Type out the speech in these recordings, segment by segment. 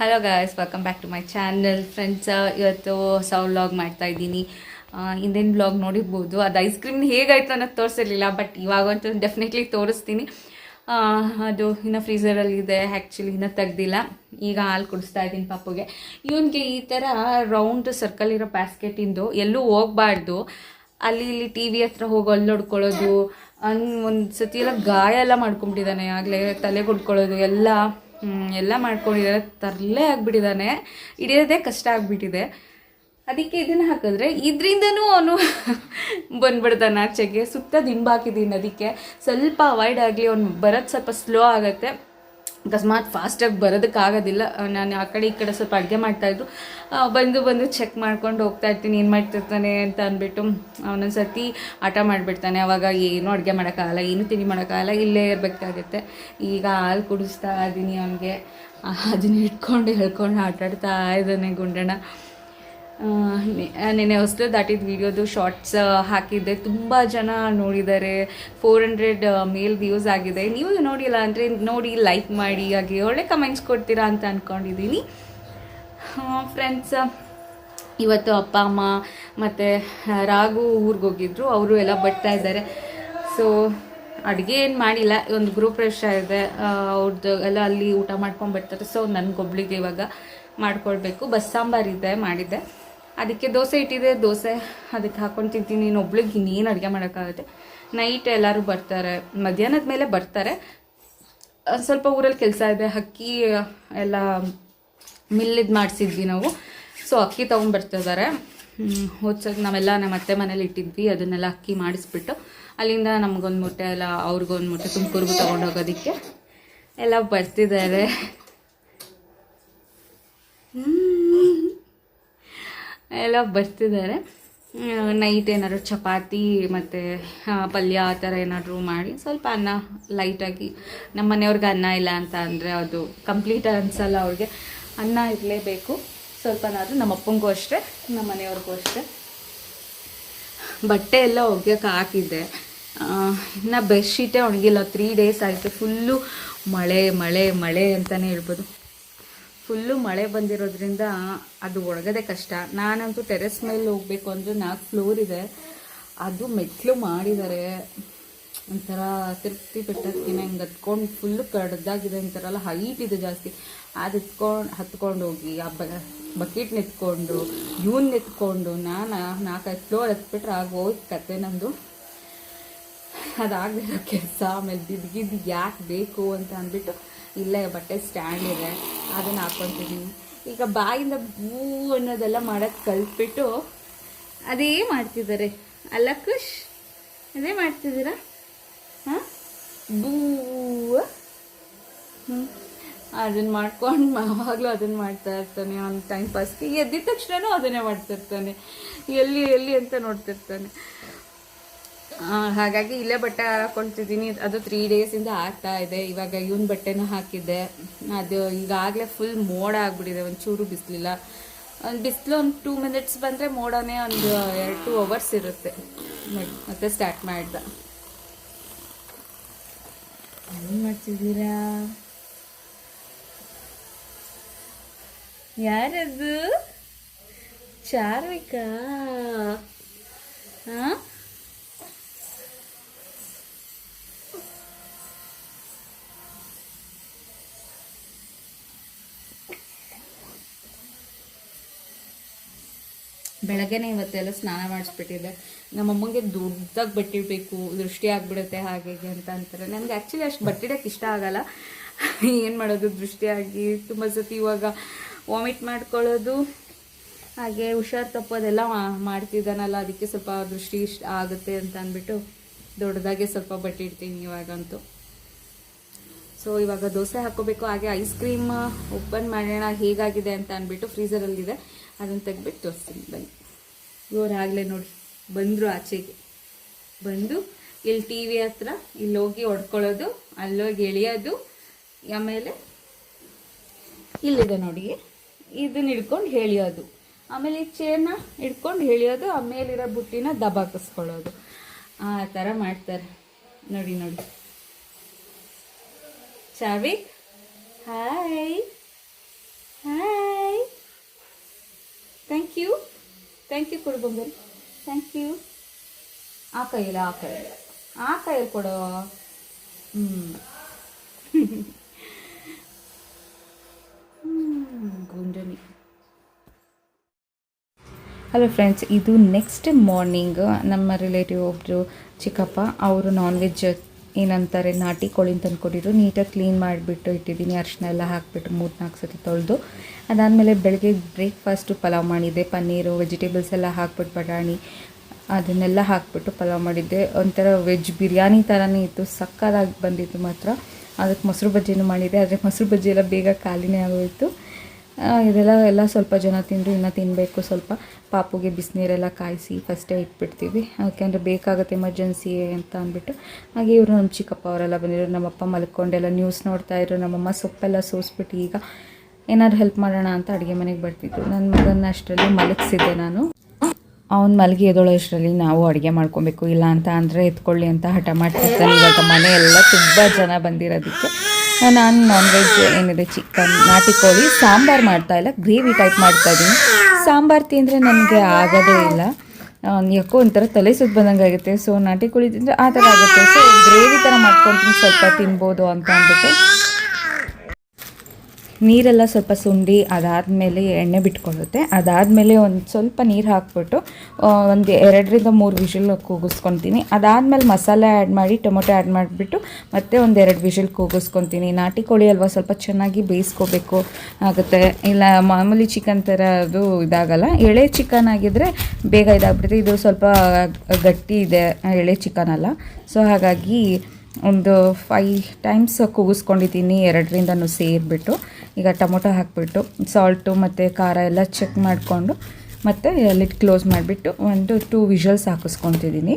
Hello guys welcome back to my channel friends ಇವತ್ತು ಹೊಸ vlog ಮಾಡ್ತಾ ಇದ್ದೀನಿ. ಹಿಂದಿನ ಬ್ಲಾಗ್ ನೋಡಿರ್ಬೋದು. ಅದು ಐಸ್ ಕ್ರೀಮ್ ಹೇಗಾಯ್ತು ಅನ್ನೋದು ತೋರಿಸಿರ್ಲಿಲ್ಲ ಬಟ್ ಇವಾಗಂತೂ ಡೆಫಿನೆಟ್ಲಿ ತೋರಿಸ್ತೀನಿ. ಅದು ಇನ್ನು ಫ್ರೀಸರಲ್ಲಿದೆ ಆ್ಯಕ್ಚುಲಿ ಇನ್ನೂ ತೆಗ್ದಿಲ್ಲ. ಈಗ ಹಾಲು ಕುಡಿಸ್ತಾ ಇದ್ದೀನಿ ಪಾಪುಗೆ ಇವನಿಗೆ ಈ ಥರ ರೌಂಡ್ ಸರ್ಕಲ್ ಇರೋ ಬ್ಯಾಸ್ಕೆಟಿಂದು ಎಲ್ಲೂ ಹೋಗ್ಬಾರ್ದು. ಅಲ್ಲಿ ಇಲ್ಲಿ ಟಿ ವಿ ಹತ್ರ ಹೋಗಿ ಅಲ್ಲಿ ಹೊಡ್ಕೊಳ್ಳೋದು ಒಂದು ಸತಿ ಎಲ್ಲ ಗಾಯ ಎಲ್ಲ ಮಾಡ್ಕೊಂಬಿಟ್ಟಿದ್ದಾನೆ. ಆಗಲೇ ತಲೆ ಕೊಡ್ಕೊಳ್ಳೋದು ಎಲ್ಲ ಎಲ್ಲ ಮಾಡ್ಕೊಂಡಿದ್ದಾರೆ ತರಲೇ ಆಗಿಬಿಟ್ಟಿದ್ದಾನೆ ಹಿಡಿಯೋದೇ ಕಷ್ಟ ಆಗಿಬಿಟ್ಟಿದೆ. ಅದಕ್ಕೆ ಇದನ್ನು ಹಾಕಿದ್ರೆ ಇದರಿಂದನೂ ಅವನು ಬಂದ್ಬಿಡ್ತಾನೆ ಆಚೆಗೆ. ಸುತ್ತ ದಿಂಬಾಕಿದ್ದೀನಿ ಅದಕ್ಕೆ. ಸ್ವಲ್ಪ ಅವಾಯ್ಡ್ ಆಗಲಿ, ಅವ್ನು ಬರೋದು ಸ್ವಲ್ಪ ಸ್ಲೋ ಆಗುತ್ತೆ. ಅಕಸ್ಮಾತ್ ಫಾಸ್ಟಾಗಿ ಬರೋದಕ್ಕಾಗೋದಿಲ್ಲ. ನಾನು ಆ ಕಡೆ ಈ ಕಡೆ ಸ್ವಲ್ಪ ಅಡುಗೆ ಮಾಡ್ತಾಯಿದ್ರು. ಬಂದು ಬಂದು ಚೆಕ್ ಮಾಡ್ಕೊಂಡು ಹೋಗ್ತಾ ಇರ್ತೀನಿ. ಏನು ಮಾಡ್ತಿರ್ತಾನೆ ಅಂತ ಅಂದ್ಬಿಟ್ಟು ಅವನೊಂದು ಸರ್ತಿ ಆಟ ಮಾಡಿಬಿಡ್ತಾನೆ. ಅವಾಗ ಏನೂ ಅಡುಗೆ ಮಾಡೋಕ್ಕಾಗಲ್ಲ, ಏನು ತಿಂಡಿ ಮಾಡೋಕ್ಕಾಗಲ್ಲ, ಇಲ್ಲೇ ಇರಬೇಕಾಗುತ್ತೆ. ಈಗ ಹಾಲು ಕುಡಿಸ್ತಾ ಇದ್ದೀನಿ ಅವನಿಗೆ. ಅದನ್ನ ಇಟ್ಕೊಂಡು ಹೇಳ್ಕೊಂಡು ಆಟಾಡ್ತಾ ಇದ್ದಾನೆ ಗುಂಡಣ್ಣ. ನೆನೆ ಹೊಸಲು ದಾಟಿದ ವಿಡಿಯೋದು ಶಾರ್ಟ್ಸ್ ಹಾಕಿದ್ದೆ. ತುಂಬ ಜನ ನೋಡಿದ್ದಾರೆ. ಫೋರ್ ಹಂಡ್ರೆಡ್ ಮೇಲ್ ವ್ಯೂಸ್ ಆಗಿದೆ. ನೀವು ನೋಡಿಲ್ಲ ಅಂದರೆ ನೋಡಿ ಲೈಕ್ ಮಾಡಿ, ಹಾಗೆ ಒಳ್ಳೆ ಕಮೆಂಟ್ಸ್ ಕೊಡ್ತೀರಾ ಅಂತ ಅಂದ್ಕೊಂಡಿದ್ದೀನಿ ಫ್ರೆಂಡ್ಸ್ ಇವತ್ತು ಅಪ್ಪ, ಅಮ್ಮ ಮತ್ತು ರಾಘು ಊರಿಗೆ ಹೋಗಿದ್ರು. ಅವರು ಎಲ್ಲ ಬರ್ತಾ ಇದ್ದಾರೆ. ಸೊ ಅಡುಗೆ ಏನು ಮಾಡಿಲ್ಲ. ಒಂದು ಗ್ರೂಪ್ ರಶ್ ಇದೆ. ಅವ್ರದ್ದು ಎಲ್ಲ ಅಲ್ಲಿ ಊಟ ಮಾಡ್ಕೊಂಡು ಬರ್ತಾರೆ. ಸೊ ನನಗೊಬ್ಳಿಗೆ ಇವಾಗ ಮಾಡ್ಕೊಳ್ಬೇಕು ಬಸ್ ಸಾಂಬಾರ್ ಇದೆ, ಮಾಡಿದ್ದೆ. ಅದಕ್ಕೆ ದೋಸೆ ಇಟ್ಟಿದೆ, ದೋಸೆ ಅದಕ್ಕೆ ಹಾಕೊಂಡು ತಿಂತೀನಿ. ನೀನು ಒಬ್ಳಿಗೆ ಇನ್ನೇನು ಅಡುಗೆ ಮಾಡೋಕ್ಕಾಗುತ್ತೆ. ನೈಟ್ ಎಲ್ಲರೂ ಬರ್ತಾರೆ. ಮಧ್ಯಾಹ್ನದ ಮೇಲೆ ಬರ್ತಾರೆ. ಸ್ವಲ್ಪ ಊರಲ್ಲಿ ಕೆಲಸ ಇದೆ. ಅಕ್ಕಿ ಎಲ್ಲ ಮಿಲ್ಲಿದ್ದು ಮಾಡಿಸಿದ್ವಿ ನಾವು. ಸೊ ಅಕ್ಕಿ ತೊಗೊಂಡ್ಬರ್ತಿದ್ದಾರೆ ಹೋದ್ಸತಿ ನಾವೆಲ್ಲ ನಮ್ಮ ಅತ್ತೆ ಮನೇಲಿ ಇಟ್ಟಿದ್ವಿ. ಅದನ್ನೆಲ್ಲ ಅಕ್ಕಿ ಮಾಡಿಸ್ಬಿಟ್ಟು ಅಲ್ಲಿಂದ ನಮಗೊಂದು ಮೂಟೆ ಎಲ್ಲ, ಅವ್ರಿಗೊಂದು ಮೂಟೆ ತುಮಕೂರಿಗೂ ತೊಗೊಂಡೋಗೋದಕ್ಕೆ ಎಲ್ಲ ಬರ್ತಿದ್ದಾರೆ ಹ್ಮ್. ಎಲ್ಲ ಬರ್ತಿದ್ದಾರೆ. ನೈಟ್ ಏನಾದ್ರು ಚಪಾತಿ ಮತ್ತು ಪಲ್ಯ ಆ ಥರ ಏನಾದರೂ ಮಾಡಿ ಸ್ವಲ್ಪ ಅನ್ನ ಲೈಟಾಗಿ ನಮ್ಮ ಮನೆಯವ್ರಿಗೆ ಅನ್ನ ಇಲ್ಲ ಅಂತ ಅಂದರೆ ಅದು ಕಂಪ್ಲೀಟ್ ಅನ್ಸಲ್ಲ ಅವ್ರಿಗೆ. ಅನ್ನ ಇರಲೇಬೇಕು. ಸ್ವಲ್ಪನಾದರೂ ನಮ್ಮ ಅಪ್ಪಂಗೂ ಅಷ್ಟೇ, ನಮ್ಮ ಮನೆಯವ್ರಿಗೂ ಅಷ್ಟೇ. ಬಟ್ಟೆ ಎಲ್ಲ ಒಗ್ಯಕ್ಕೆ ಹಾಕಿದ್ದೆ. ಇನ್ನು ಬೆಡ್ಶೀಟೇ ಒಣಗಿಲ್ಲ. ತ್ರೀ ಡೇಸ್ ಆಯಿತು. ಫುಲ್ಲು ಮಳೆ ಮಳೆ ಮಳೆ ಅಂತಲೇ ಹೇಳ್ಬೋದು. ಫುಲ್ಲು ಮಳೆ ಬಂದಿರೋದ್ರಿಂದ ಅದು ಒಳಗದೆ ಕಷ್ಟ. ನಾನಂತೂ ಟೆರೆಸ್ ಮೇಲೆ ಹೋಗ್ಬೇಕು ಅಂದರೆ ನಾಲ್ಕು ಫ್ಲೋರ್ ಇದೆ. ಅದು ಮೆಟ್ಲು ಮಾಡಿದ್ದಾರೆ ಒಂಥರ ತಿರುಪ್ತಿ ಬೆಟ್ಟಕ್ಕಿನ ಹಿಂಗೆ ಹತ್ಕೊಂಡು ಫುಲ್ಲು ಕಡ್ದಾಗಿದೆ ಒಂಥರ ಹೈಟ್ ಇದೆ ಜಾಸ್ತಿ. ಅದು ಎತ್ಕೊಂಡು, ಹತ್ಕೊಂಡು ಹೋಗಿ, ಆ ಬಕೆಟ್ ನೆತ್ಕೊಂಡು ಯೂನ್ ನೆತ್ಕೊಂಡು, ನಾನು ನಾಲ್ಕೈದು ಫ್ಲೋರ್ ಹತ್ಬಿಟ್ರೆ ಆಗೋಯ್ತು ಕತೆ ನಂದು. ಅದಾಗಲಿರೋ ಕೆಲಸ, ಆಮೇಲೆ ಬಿದ್ದಿದ್ದು ಯಾಕೆ ಬೇಕು ಅಂತ ಅಂದ್ಬಿಟ್ಟು ಇಲ್ಲೇ ಬಟ್ಟೆ ಸ್ಟ್ಯಾಂಡ್ ಇದೆ, ಅದನ್ನು ಹಾಕ್ಕೊತಿದ್ದೀನಿ ಈಗ ಬಾಯಿಂದ ಬೂ ಅನ್ನೋದೆಲ್ಲ ಮಾಡೋಕ್ಕೆ ಕಲ್ತ್ಬಿಟ್ಟು ಅದೇ ಮಾಡ್ತಿದ್ದಾರೆ. ಅಲ್ಲ ಖುಷ್ ಅದೇ ಮಾಡ್ತಿದ್ದೀರಾ? ಹಾಂ? ಬೂ. ಹ್ಞೂ ಅದನ್ನು ಮಾಡ್ಕೊಂಡು ಯಾವಾಗಲೂ ಅದನ್ನು ಮಾಡ್ತಾ ಇರ್ತಾನೆ, ಒಂದು ಟೈಮ್ ಪಾಸ್ಗೆ ಎದ್ದಿದ ತಕ್ಷಣವೂ ಅದನ್ನೇ ಮಾಡ್ತಿರ್ತಾನೆ. ಎಲ್ಲಿ ಎಲ್ಲಿ ಅಂತ ನೋಡ್ತಿರ್ತಾನೆ. ಹಾಗಾಗಿ ಇಲ್ಲೇ ಬಟ್ಟೆ ಹಾಕೊಳ್ತಿದ್ದೀನಿ ಅದು ತ್ರೀ ಡೇಸಿಂದ ಆಗ್ತಾ ಇದೆ. ಇವಾಗ ಇವನ್ ಬಟ್ಟೆನ ಹಾಕಿದ್ದೆ. ಅದು ಈಗಾಗಲೇ ಫುಲ್ ಮೋಡ ಆಗ್ಬಿಟ್ಟಿದೆ. ಒಂಚೂರು ಬಿಸಿಲಿಲ್ಲ. ಒಂದು ಬಿಸಿಲು ಒಂದು ಟೂ ಮಿನಿಟ್ಸ್ ಬಂದರೆ ಮೋಡನೇ ಒಂದು ಎರಡು ಟೂ ಅವರ್ಸ್ ಇರುತ್ತೆ. ಮತ್ತೆ ಸ್ಟಾರ್ಟ್ ಮಾಡಿದ. ಏನು ಮಾಡ್ತಿದ್ದೀರಾ? ಯಾರದು? ಚಾರ್ವಿಕಾ? ಹಾಂ ಬೆಳಗ್ಗೆನೆ ಇವತ್ತೆಲ್ಲ ಸ್ನಾನ ಮಾಡಿಸ್ಬಿಟ್ಟಿದ್ದೆ. ನಮ್ಮಮ್ಮಂಗೆ ದೊಡ್ಡದಾಗಿ ಬಟ್ಟಿಡ್ಬೇಕು ದೃಷ್ಟಿ ಆಗ್ಬಿಡುತ್ತೆ ಹಾಗೆ ಅಂತ ಅಂತಾರೆ. ನನಗೆ ಆ್ಯಕ್ಚುಲಿ ಅಷ್ಟು ಬಟ್ಟಿಡಕ್ಕೆ ಇಷ್ಟ ಆಗಲ್ಲ. ಏನು ಮಾಡೋದು ದೃಷ್ಟಿಯಾಗಿ ತುಂಬ ಸತಿ ಇವಾಗ ವಾಮಿಟ್ ಮಾಡ್ಕೊಳ್ಳೋದು, ಹಾಗೆ ಹುಷಾರು ತಪ್ಪೋದೆಲ್ಲ ಮಾಡ್ತಿದ್ದಾನಲ್ಲ, ಅದಕ್ಕೆ ಸ್ವಲ್ಪ ದೃಷ್ಟಿ ಇಷ್ಟ ಆಗುತ್ತೆ ಅಂತ ಅಂದ್ಬಿಟ್ಟು ದೊಡ್ಡದಾಗೆ ಸ್ವಲ್ಪ ಬಟ್ಟಿಡ್ತೀನಿ ಇವಾಗಂತೂ. ಸೊ ಇವಾಗ ದೋಸೆ ಹಾಕೋಬೇಕು ಹಾಗೆ ಐಸ್ ಕ್ರೀಮ್ ಓಪನ್ ಮಾಡೋಣ ಹೇಗಾಗಿದೆ ಅಂತ ಅಂದ್ಬಿಟ್ಟು ಫ್ರೀಸರಲ್ಲಿದೆ ಅದನ್ನು ತೆಗೆದ್ಬಿಟ್ಟು ತೋರಿಸ್ತೀನಿ, ಬನ್ನಿ. ಇವರಾಗಲೇ ನೋಡಿ ಬಂದರು ಆಚೆಗೆ. ಬಂದು ಇಲ್ಲಿ ಟಿ ವಿ ಹತ್ರ ಇಲ್ಲೋಗಿ ಹೊಡ್ಕೊಳ್ಳೋದು, ಅಲ್ಲೋಗಿ ಎಳಿಯೋದು, ಆಮೇಲೆ ಇಲ್ಲಿದೆ ನೋಡಿ. ಇದನ್ನ ಹಿಡ್ಕೊಂಡು ಹೇಳಿಯೋದು ಆಮೇಲೆ ಈ ಚೇರ್ನ ಹಿಡ್ಕೊಂಡು ಹೇಳಿಯೋದು ಆಮೇಲಿರೋ ಬುಟ್ಟಿನ ದಬಾಕಿಸ್ಕೊಳ್ಳೋದು ಆ ಥರ ಮಾಡ್ತಾರೆ. ನೋಡಿ ನೋಡಿ. ಚಾವಿ. ಹಾಯ್ ಹಾಯ್ ಥ್ಯಾಂಕ್ ಯು ಕೊಡು ಬಂಗಾರಿ ಥ್ಯಾಂಕ್ ಯು ಆ ಕೈಯಲ್ಲಿ ಆ ಕೈಯಲ್ಲಿ. ಆ ಕೈಯಲ್ಲಿ ಕೊಡು. ಗುಂಡನಿ. ಹಲೋ ಫ್ರೆಂಡ್ಸ್ ಇದು ನೆಕ್ಸ್ಟ್ ಮಾರ್ನಿಂಗ್ ನಮ್ಮ ರಿಲೇಟಿವ್ ಒಬ್ಬರು ಚಿಕ್ಕಪ್ಪ, ಅವರು ನಾನ್ ವೆಜ್ ಏನಂತಾರೆ, ನಾಟಿ ಕೋಳಿನ ತಂದ್ಕೊಟ್ಟಿದ್ರು ನೀಟಾಗಿ ಕ್ಲೀನ್ ಮಾಡಿಬಿಟ್ಟು ಇಟ್ಟಿದ್ದೀನಿ. ಅರಿಶಿನ ಎಲ್ಲ ಹಾಕಿಬಿಟ್ಟು ಮೂರು ನಾಲ್ಕು ಸತಿ ತೊಳೆದು, ಅದಾದಮೇಲೆ ಬೆಳಗ್ಗೆ ಬ್ರೇಕ್ಫಾಸ್ಟು ಪಲಾವ್ ಮಾಡಿದ್ದೆ. ಪನ್ನೀರು, ವೆಜಿಟೇಬಲ್ಸ್ ಎಲ್ಲ ಹಾಕ್ಬಿಟ್ಟು, ಬಟಾಣಿ ಅದನ್ನೆಲ್ಲ ಹಾಕ್ಬಿಟ್ಟು ಪಲಾವ್ ಮಾಡಿದ್ದೆ. ಒಂಥರ ವೆಜ್ ಬಿರಿಯಾನಿ ಥರನೇ ಇತ್ತು. ಸಕ್ಕದಾಗಿ ಬಂದಿತ್ತು ಮಾತ್ರ. ಅದಕ್ಕೆ ಮೊಸರು ಬಜ್ಜಿನೂ ಮಾಡಿದ್ದೆ. ಆದರೆ ಮೊಸರು ಬಜ್ಜಿ ಎಲ್ಲ ಬೇಗ ಖಾಲಿನೇ ಆಗೋಯಿತು. ಇದೆಲ್ಲ ಎಲ್ಲ ಸ್ವಲ್ಪ ಜನ ತಿಂದರು, ಇನ್ನೂ ತಿನ್ನಬೇಕು ಸ್ವಲ್ಪ. ಪಾಪುಗೆ ಬಿಸಿನೀರೆಲ್ಲ ಕಾಯಿಸಿ ಫಸ್ಟೇ ಇಟ್ಬಿಡ್ತೀವಿ. ಯಾಕೆಂದರೆ ಬೇಕಾಗುತ್ತೆ ಎಮರ್ಜೆನ್ಸಿ ಅಂತ ಅಂದ್ಬಿಟ್ಟು. ಹಾಗೆ ಇವರು ನಮ್ಮ ಚಿಕ್ಕಪ್ಪ ಅವರೆಲ್ಲ ಬಂದಿದ್ರು ನಮ್ಮಪ್ಪ ಮಲ್ಕೊಂಡೆಲ್ಲ ನ್ಯೂಸ್ ನೋಡ್ತಾ ಇದ್ರು ನಮ್ಮಮ್ಮ ಸೊಪ್ಪೆಲ್ಲ ಸೋಸ್ಬಿಟ್ಟು ಈಗ ಏನಾದ್ರು ಹೆಲ್ಪ್ ಮಾಡೋಣ ಅಂತ ಅಡುಗೆ ಮನೆಗೆ ಬರ್ತಿದ್ರು. ನನ್ನ ಮಗನ ಅಷ್ಟರಲ್ಲಿ ಮಲಗಿಸಿದ್ದೆ ನಾನು. ಅವ್ನು ಮಲಗಿ ಎದೊಳೋ ಅಷ್ಟರಲ್ಲಿ ನಾವು ಅಡುಗೆ ಮಾಡ್ಕೊಬೇಕು, ಇಲ್ಲ ಅಂತ ಅಂದರೆ ಎತ್ಕೊಳ್ಳಿ ಅಂತ ಹಠ ಮಾಡ್ತಿರ್ತಾನೆ. ಇವಾಗ ಮನೆಯೆಲ್ಲ ತುಂಬ ಜನ ಬಂದಿರೋದಕ್ಕೆ. ನಾನು ನಾನ್ ವೆಜ್ ಏನಿದೆ ಚಿಕನ್ ನಾಟಿ ಕೋಳಿ, ಸಾಂಬಾರು ಮಾಡ್ತಾ ಇಲ್ಲ ಗ್ರೇವಿ ಟೈಪ್ ಮಾಡ್ತಾ ಇದ್ದೀನಿ ಸಾಂಬಾರು ತಿಂದರೆ ನನಗೆ ಆಗೋದೇ ಇಲ್ಲ. ಯಾಕೋ ಒಂಥರ ತಲೆ ಸುತ್ತ ಬಂದಂಗೆ ಆಗುತ್ತೆ. ಸೊ ನಾಟಿ ಕೋಳಿ ತಿಂದರೆ ಆ ಥರ ಆಗುತ್ತೆ. ಸೊ ಗ್ರೇವಿ ಥರ ಮಾಡ್ಕೊತೀನಿ ಸ್ವಲ್ಪ ತಿನ್ಬೋದು ಅಂತ ಅಂದ್ಬಿಟ್ಟು. ನೀರೆಲ್ಲ ಸ್ವಲ್ಪ ಸುಂಡಿ ಅದಾದಮೇಲೆ ಎಣ್ಣೆ ಬಿಟ್ಕೊಳ್ಳುತ್ತೆ. ಅದಾದಮೇಲೆ ಒಂದು ಸ್ವಲ್ಪ ನೀರು ಹಾಕ್ಬಿಟ್ಟು ಒಂದು ಎರಡರಿಂದ ಮೂರು ವಿಷಲ್ ಕೂಗಿಸ್ಕೊತೀನಿ. ಅದಾದಮೇಲೆ ಮಸಾಲೆ ಆ್ಯಡ್ ಮಾಡಿ, ಟೊಮೊಟೊ ಆ್ಯಡ್ ಮಾಡಿಬಿಟ್ಟು ಮತ್ತೆ ಒಂದು ಎರಡು ವಿಷಲ್ ಕೂಗಿಸ್ಕೊತೀನಿ. ನಾಟಿ ಕೋಳಿ ಅಲ್ವಾ, ಸ್ವಲ್ಪ ಚೆನ್ನಾಗಿ ಬೇಯಿಸ್ಕೋಬೇಕು ಆಗುತ್ತೆ. ಇಲ್ಲ, ಮಾಮೂಲಿ ಚಿಕನ್ ಥರ ಅದು ಇದಾಗಲ್ಲ. ಎಳೆ ಚಿಕನ್ ಆಗಿದ್ದರೆ ಬೇಗ ಇದಾಗ್ಬಿಡುತ್ತೆ. ಇದು ಸ್ವಲ್ಪ ಗಟ್ಟಿ ಇದೆ, ಎಳೆ ಚಿಕನ್ ಅಲ್ಲ. ಸೊ, ಹಾಗಾಗಿ ಒಂದು ಫೈ ಟೈಮ್ಸ್ ಕೂಗಿಸ್ಕೊಂಡಿದ್ದೀನಿ, ಎರಡರಿಂದನೂ ಸೇರಿಬಿಟ್ಟು. ಈಗ ಟೊಮೊಟೊ ಹಾಕಿಬಿಟ್ಟು ಸಾಲ್ಟು ಮತ್ತು ಖಾರ ಎಲ್ಲ ಚೆಕ್ ಮಾಡಿಕೊಂಡು ಮತ್ತು ಲಿಡ್ ಕ್ಲೋಸ್ ಮಾಡಿಬಿಟ್ಟು ಒಂದು ಟೂ ವಿಷಲ್ಸ್ ಹಾಕಿಸ್ಕೊತಿದ್ದೀನಿ.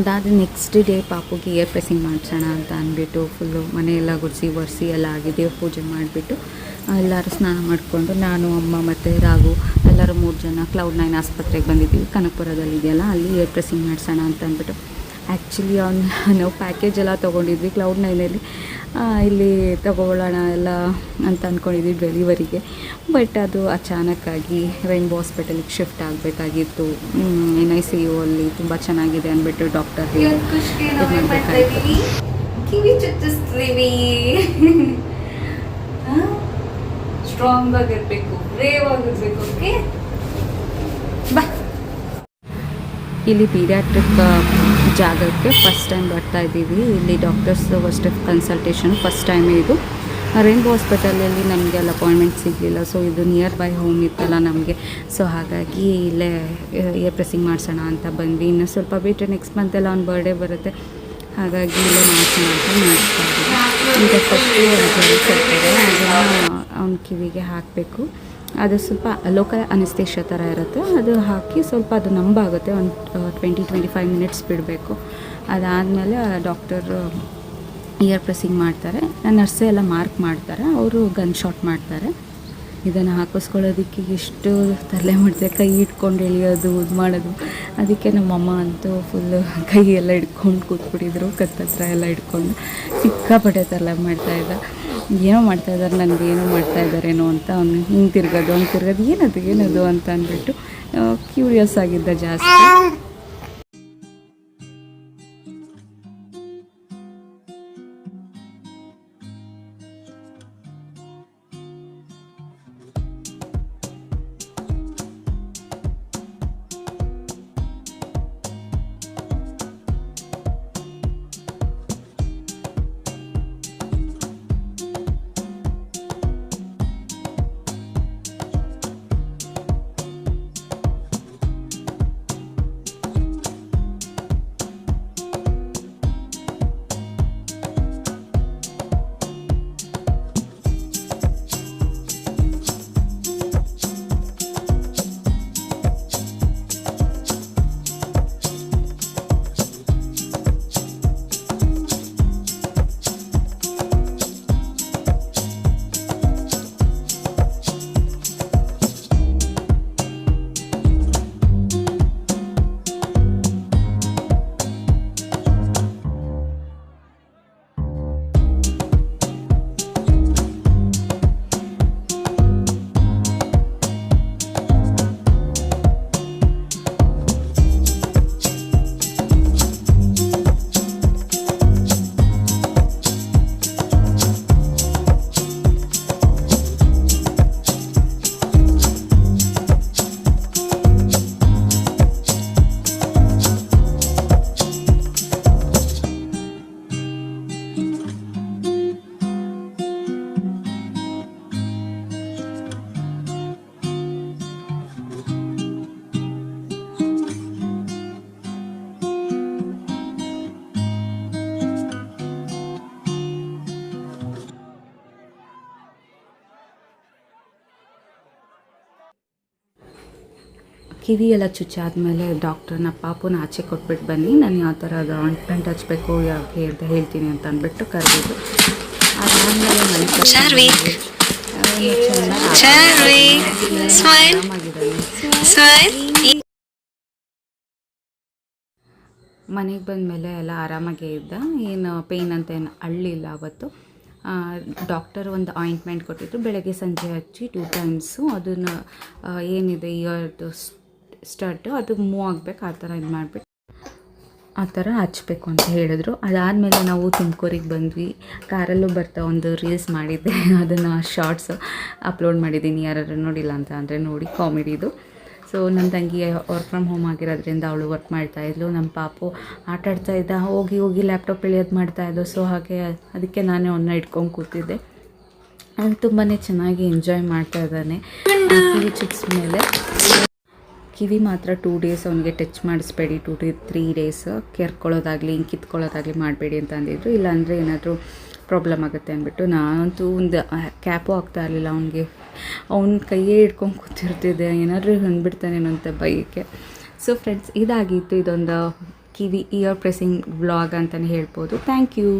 ಅದಾದ ನೆಕ್ಸ್ಟ್ ಡೇ ಪಾಪುಗೆ ಏರ್ ಪ್ರೆಸ್ಸಿಂಗ್ ಮಾಡಿಸೋಣ ಅಂತ ಅಂದ್ಬಿಟ್ಟು ಫುಲ್ಲು ಮನೆಯೆಲ್ಲ ಗುಡಿಸಿ, ಒರೆಸಿ ಎಲ್ಲ ಆಗಿ ದೇವ್ರ ಪೂಜೆ ಮಾಡಿಬಿಟ್ಟು ಎಲ್ಲರೂ ಸ್ನಾನ ಮಾಡಿಕೊಂಡು ನಾನು, ಅಮ್ಮ ಮತ್ತು ರಾಘು, ಎಲ್ಲರೂ ಮೂರು ಜನ ಕ್ಲೌಡ್ ನೈನ್ ಆಸ್ಪತ್ರೆಗೆ ಬಂದಿದ್ದೀವಿ ಕನಕಪುರದಲ್ಲಿದೆಯಲ್ಲ ಅಲ್ಲಿ ಏರ್ ಪ್ರೆಸ್ಸಿಂಗ್ ಮಾಡಿಸೋಣ ಅಂತ ಅಂದ್ಬಿಟ್ಟು. ಆ್ಯಕ್ಚುಲಿ ಅವ್ನು ನಾವು ಪ್ಯಾಕೇಜ್ ಎಲ್ಲ ತೊಗೊಂಡಿದ್ವಿ ಕ್ಲೌಡ್ ನೈನಲ್ಲಿ ಇಲ್ಲಿ ತಗೊಳ್ಳೋಣ ಎಲ್ಲ ಅಂತ ಅಂದ್ಕೊಂಡಿದ್ವಿ ಡೆಲಿವರಿಗೆ. ಬಟ್ ಅದು ಅಚಾನಕ್ಕಾಗಿ ರೈನ್ಬೋ ಹಾಸ್ಪಿಟಲಿಗೆ ಶಿಫ್ಟ್ ಆಗಬೇಕಾಗಿತ್ತು. ಎನ್ ಐ ಸಿ ಯು ಅಲ್ಲಿ ತುಂಬ ಚೆನ್ನಾಗಿದೆ ಅಂದ್ಬಿಟ್ಟು ಡಾಕ್ಟರ್ ಕಿವಿ ಚುಚ್ಚಿಸ್ತೀವಿ. ಸ್ಟ್ರಾಂಗ್ ಆಗಿರ್ಬೇಕು ಬ್ರೇವ್ ಆಗಿರ್ಬೇಕು ಓಕೆ ಬಾ. ಇಲ್ಲಿ ಪೀಡಿಯಾಟ್ರಿಕ್ ಜಾಗಕ್ಕೆ ಫಸ್ಟ್ ಟೈಮ್ ಬರ್ತಾ ಇದ್ದೀವಿ. ಇಲ್ಲಿ ಡಾಕ್ಟರ್ಸ್ ಫಸ್ಟ್ ಕನ್ಸಲ್ಟೇಷನ್ ಫಸ್ಟ್ ಟೈಮೇ ಇದು. ರೈನ್ಬೋ ಹಾಸ್ಪಿಟಲಲ್ಲಿ ನಮಗೆ ಅಲ್ಲಿ ಅಪಾಯಿಂಟ್ಮೆಂಟ್ ಸಿಗಲಿಲ್ಲ. ಸೊ ಇದು ನಿಯರ್ ಬೈ ಹೋಮ್ ಇತ್ತಲ್ಲ ನಮಗೆ. ಸೊ ಹಾಗಾಗಿ ಇಲ್ಲೇ ಇಯರ್ ಪ್ರೆಸ್ಸಿಂಗ್ ಮಾಡಿಸೋಣ ಅಂತ ಬಂದ್ವಿ. ಇನ್ನು ಸ್ವಲ್ಪ ಬಿಟ್ಟು ನೆಕ್ಸ್ಟ್ ಮಂತೆಲ್ಲ ಅವ್ನು ಬರ್ಡೇ ಬರುತ್ತೆ. ಹಾಗಾಗಿ ಇಲ್ಲೇ ಮಾಡಿಸೋಣ ಅಂತ ಮಾಡಿಸ್ತಾ ಇದ್ದೀವಿ. ಈಗ ಫಸ್ಟು ಅವ್ನ ಕಿವಿಗೆ ಹಾಕಬೇಕು. ಅದು ಸ್ವಲ್ಪ ಲೋಕಲ್ ಅನಿಸ್ತೇಶ ಥರ ಇರುತ್ತೆ. ಅದು ಹಾಕಿ ಸ್ವಲ್ಪ ಅದು ನಂಬಾಗುತ್ತೆ ಒಂದು ಟ್ವೆಂಟಿ ಟ್ವೆಂಟಿ ಫೈವ್ ಮಿನಿಟ್ಸ್ ಬಿಡಬೇಕು. ಅದಾದಮೇಲೆ ಡಾಕ್ಟರ್ ಇಯರ್ ಪ್ರೆಸ್ಸಿಂಗ್ ಮಾಡ್ತಾರೆ. ನರ್ಸೇ ಎಲ್ಲ ಮಾರ್ಕ್ ಮಾಡ್ತಾರೆ. ಅವರು ಗನ್ ಶಾಟ್ ಮಾಡ್ತಾರೆ. ಇದನ್ನು ಹಾಕಿಸ್ಕೊಳ್ಳೋದಕ್ಕೆ ಎಷ್ಟು ತಲೆ ಮಾಡ್ತಾರೆ. ಕೈ ಇಟ್ಕೊಂಡು ಎಳಿಯೋದು, ಇದು ಮಾಡೋದು. ಅದಕ್ಕೆ ನಮ್ಮಮ್ಮ ಅಂತೂ ಫುಲ್ಲು ಕೈ ಎಲ್ಲ ಹಿಡ್ಕೊಂಡು ಕೂತ್ಬಿಟ್ಟಿದ್ರು. ಕತ್ತತ್ರ ಎಲ್ಲ ಹಿಡ್ಕೊಂಡು. ಸಿಕ್ಕಾಪಟ್ಟೆ ತಲೆ ಮಾಡ್ತಾಯಿದ್ದ ಏನೋ ಮಾಡ್ತಾ ಇದ್ದಾರೆ ನನಗೆ ಏನೋ ಮಾಡ್ತಾ ಇದ್ದಾರೇನೋ ಅಂತ ಅವ್ನು ಹಿಂಗೆ ತಿರ್ಗೋದು, ಅವ್ನು ತಿರ್ಗೋದು, ಏನದು ಏನದು ಅಂತ ಅಂದ್ಬಿಟ್ಟು ಕ್ಯೂರಿಯಸ್ ಆಗಿದ್ದ ಜಾಸ್ತಿ. ಕಿವಿ ಎಲ್ಲ ಚುಚ್ಚಾದ್ಮೇಲೆ ಡಾಕ್ಟ್ರನ್ನ ಪಾಪುನ ಆಚೆ ಕೊಟ್ಬಿಟ್ಟು ಬನ್ನಿ. ನಾನು ಯಾವ ಥರ ಅದು ಆಯಿಂಟ್ಮೆಂಟ್ ಹಚ್ಬೇಕು ಯಾಕೆ ಅಂತ ಹೇಳ್ತೀನಿ ಅಂತ ಅಂದ್ಬಿಟ್ಟು ಕರೆದಿದ್ದು. ಅದಾದಮೇಲೆ ಮನೆ ಮನೆಗೆ ಬಂದಮೇಲೆ ಎಲ್ಲ ಆರಾಮಾಗೇ ಇದ್ದ. ಏನು ಪೇಯ್ನ್ ಅಂತ ಏನು ಅಳ್ಳಿಲ್ಲ ಅವತ್ತು. ಡಾಕ್ಟರ್ ಒಂದು ಆಯಿಂಟ್ಮೆಂಟ್ ಕೊಟ್ಟಿದ್ರು. ಬೆಳಗ್ಗೆ ಸಂಜೆ ಹಚ್ಚಿ ಟೂ ಟೈಮ್ಸು ಅದನ್ನು ಏನಿದೆ ಇಯರ್ದು ಸ್ಟಡ್ಡು ಅದು ಮೂವ್ ಆಗಬೇಕು, ಆ ಥರ ಇದು ಮಾಡಿಬಿಟ್ಟು ಆ ಥರ ಹಚ್ಚಬೇಕು ಅಂತ ಹೇಳಿದ್ರು. ಅದಾದಮೇಲೆ ನಾವು ತುಮಕೂರಿಗೆ ಬಂದ್ವಿ. ಕಾರಲ್ಲೂ ಬರ್ತಾ ಒಂದು ರೀಲ್ಸ್ ಮಾಡಿದ್ದೆ. ಅದನ್ನು ಶಾರ್ಟ್ಸ್ ಅಪ್ಲೋಡ್ ಮಾಡಿದ್ದೀನಿ. ಯಾರು ನೋಡಿಲ್ಲ ಅಂತ ಅಂದರೆ ನೋಡಿ ಕಾಮಿಡಿದು ಸೊ ನನ್ನ ತಂಗಿ ವರ್ಕ್ ಫ್ರಮ್ ಹೋಮ್ ಆಗಿರೋದ್ರಿಂದ ಅವಳು ವರ್ಕ್ ಮಾಡ್ತಾಯಿದ್ಲು ನಮ್ಮ ಪಾಪು ಆಟ ಆಡ್ತಾ ಇದ್ದ. ಹೋಗಿ ಹೋಗಿ ಲ್ಯಾಪ್ಟಾಪ್ ಇಳಿಯೋದು ಮಾಡ್ತಾಯಿದ್ದು ಸೊ ಹಾಗೆ ಅದಕ್ಕೆ ನಾನೇ ಅವನ್ನ ಇಟ್ಕೊಂಡು ಕೂತಿದ್ದೆ. ಅದು ತುಂಬಾ ಚೆನ್ನಾಗಿ ಎಂಜಾಯ್ ಮಾಡ್ತಾ ಇದ್ದಾನೆ. ಚಿಪ್ಸ್ ಮೇಲೆ. ಕಿವಿ ಮಾತ್ರ ಟೂ ಡೇಸ್ ಅವನಿಗೆ ಟಚ್ ಮಾಡಿಸ್ಬೇಡಿ ಟೂ ಡೇ ತ್ರೀ ಡೇಸ್ ಕೆರ್ಕೊಳ್ಳೋದಾಗಲಿ ಹಿಂಗೆ ಕಿತ್ಕೊಳ್ಳೋದಾಗಲಿ ಮಾಡಬೇಡಿ ಅಂತ ಅಂದಿದ್ರು. ಇಲ್ಲಾಂದರೆ ಏನಾದರೂ ಪ್ರಾಬ್ಲಮ್ ಆಗುತ್ತೆ ಅಂದ್ಬಿಟ್ಟು ನಾನಂತೂ ಒಂದು ಕ್ಯಾಪು ಆಗ್ತಾ ಇರಲಿಲ್ಲ ಅವನಿಗೆ. ಅವನ ಕೈಯೇ ಹಿಡ್ಕೊಂಡು ಕೂತಿರ್ತಿದ್ದೆ, ಏನಾದರೂ ಅಂದ್ಬಿಡ್ತಾನೇನೋ ಅಂತ ಬೈಕೆ ಸೊ ಫ್ರೆಂಡ್ಸ್ ಇದಾಗಿತ್ತು ಇದೊಂದು ಕಿವಿ ಇಯರ್ ಪ್ರೆಸ್ಸಿಂಗ್ ಬ್ಲಾಗ್ ಅಂತಲೇ ಹೇಳ್ಬೋದು. Thank you